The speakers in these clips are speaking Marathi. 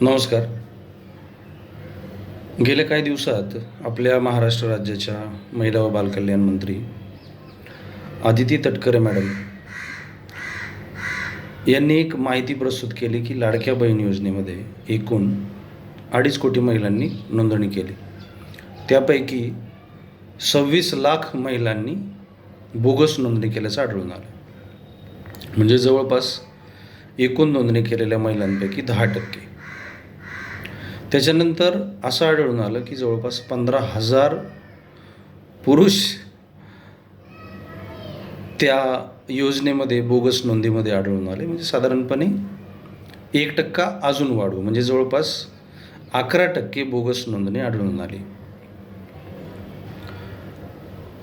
नमस्कार. गेल्या काही दिवसात आपल्या महाराष्ट्र राज्याच्या महिला व बालकल्याण मंत्री आदिती तटकरे मॅडम यांनी एक माहिती प्रस्तुत केली की लाडक्या बहीण योजनेमध्ये एकूण अडीच कोटी महिलांनी नोंदणी केली. त्यापैकी सव्वीस लाख महिलांनी बोगस नोंदणी केल्याचं आढळून आलं. म्हणजे जवळपास एकूण नोंदणी केलेल्या महिलांपैकी दहा टक्के. त्याच्यानंतर असं आढळून आलं की जवळपास पंधरा हजार पुरुष त्या योजनेमध्ये बोगस नोंदीमध्ये आढळून आले. म्हणजे साधारणपणे एक टक्का अजून वाढू. म्हणजे जवळपास अकरा टक्के बोगस नोंदणी आढळून आली.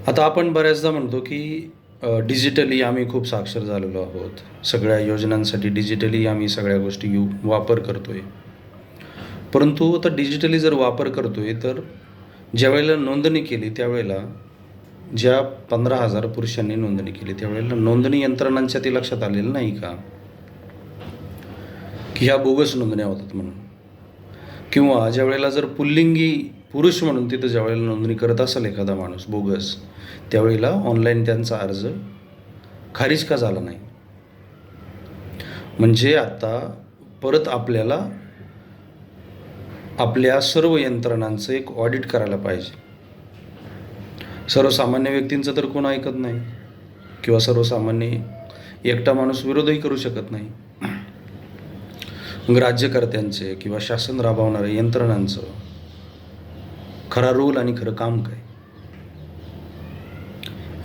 आता आपण बऱ्याचदा म्हणतो की डिजिटली आम्ही खूप साक्षर झालेलो आहोत. सगळ्या योजनांसाठी डिजिटली आम्ही सगळ्या गोष्टी यू वापर करतो आहे परंतु आता डिजिटली जर वापर करतो आहे तर ज्यावेळेला नोंदणी केली त्यावेळेला ज्या पंधरा हजार पुरुषांनी नोंदणी केली त्यावेळेला नोंदणी यंत्रणांच्या ते लक्षात आलेलं नाही का? की ह्या बोगस नोंदण्या होतात म्हणून. किंवा ज्यावेळेला जर पुल्लिंगी पुरुष म्हणून तिथं ज्यावेळेला नोंदणी करत असेल एखादा माणूस बोगस त्यावेळेला ऑनलाईन त्यांचा अर्ज खारिज का झाला नाही? म्हणजे आता परत आपल्याला आपल्या सर्व यंत्रणांचं एक ऑडिट करायला पाहिजे. सर्वसामान्य व्यक्तींचं तर कोण ऐकत नाही. किंवा सर्वसामान्य एकटा माणूस विरोधही करू शकत नाही. मग राज्यकर्त्यांचे किंवा शासन राबवणाऱ्या यंत्रणांचं खरा रोल आणि खरं काम काय?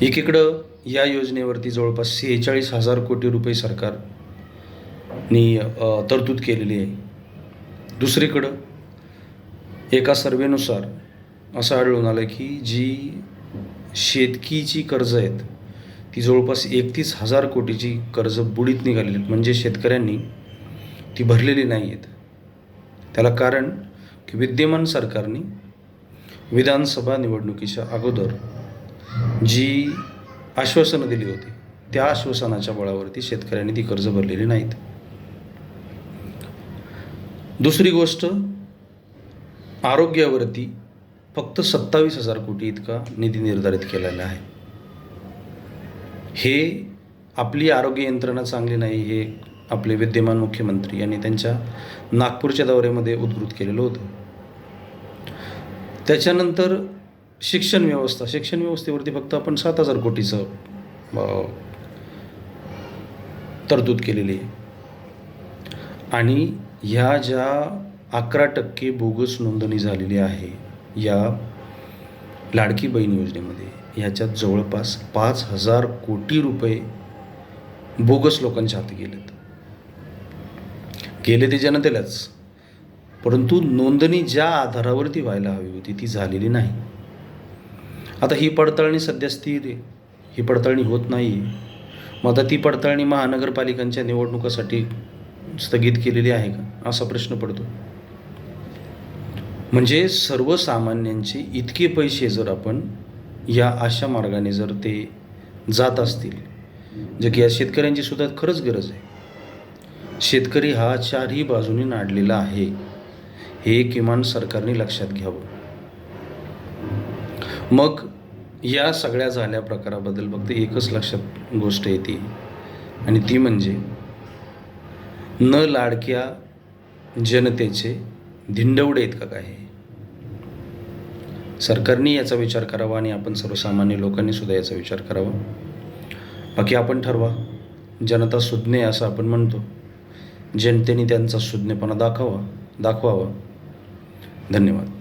एकीकडं या योजनेवरती जवळपास सेहेचाळीस हजार कोटी रुपये सरकारनी तरतूद केलेली आहे. दुसरीकडं एका सर्वेनुसार असं आढळून आलं की जी शेतकीची कर्ज आहेत ती जवळपास एकतीस हजार कोटीची कर्ज बुडीत निघालेली आहेत. म्हणजे शेतकऱ्यांनी ती भरलेली नाही आहेत. त्याला कारण की विद्यमान सरकारने विधानसभा निवडणुकीच्या अगोदर जी आश्वासनं दिली होती त्या आश्वासनाच्या बळावरती शेतकऱ्यांनी ती कर्ज भरलेली नाहीत. दुसरी गोष्ट आरोग्यावरती फक्त सत्तावीस हजार कोटी इतका निधी निर्धारित केलेला आहे. हे आपली आरोग्य यंत्रणा चांगली नाही हे आपले विद्यमान मुख्यमंत्री यांनी त्यांच्या नागपूरच्या दौऱ्यामध्ये उद्घृत केलेलं होतं. त्याच्यानंतर शिक्षण व्यवस्था शिक्षण व्यवस्थेवरती फक्त आपण सात हजार कोटीचं तरतूद केलेली आहे. आणि ह्या ज्या अकरा टक्के बोगस नोंदणी झालेली आहे या लाडकी बहीण योजनेमध्ये. ह्याच्यात जवळपास पाच हजार कोटी रुपये बोगस लोकांच्या हाती गेलेत. गेले ते जनतेलाच. परंतु नोंदणी ज्या आधारावरती व्हायला हवी होती ती झालेली नाही. आता ही पडताळणी सध्या स्थिर आहे. ही पडताळणी होत नाही मग आता ती पडताळणी महानगरपालिकांच्या निवडणुकासाठी स्थगित केलेली आहे का? असा प्रश्न पडतो. म्हणजे सर्वसामान्यांचे इतके पैसे जर आपण या अशा मार्गाने जर ते जात असतील जे की या शेतकऱ्यांची सुद्धा खरंच गरज आहे. शेतकरी हा चारही बाजूने नाडलेला आहे हे किमान सरकारने लक्षात घ्यावं. मग या सगळ्या झाल्या प्रकाराबद्दल फक्त एकच लक्षात गोष्ट येते आणि ती म्हणजे न लाडक्या जनतेचे धिंडवडे आहेत का काय सरकारने याचा विचार करावा आणि आपण सर्वसामान्य लोकांनी सुद्धा याचा विचार करावा. बाकी आपण ठरवा. जनता सुज्ञ आहे असं आपण म्हणतो. जनतेने त्यांचा सुज्ञपणा दाखवा दाखवावा. धन्यवाद.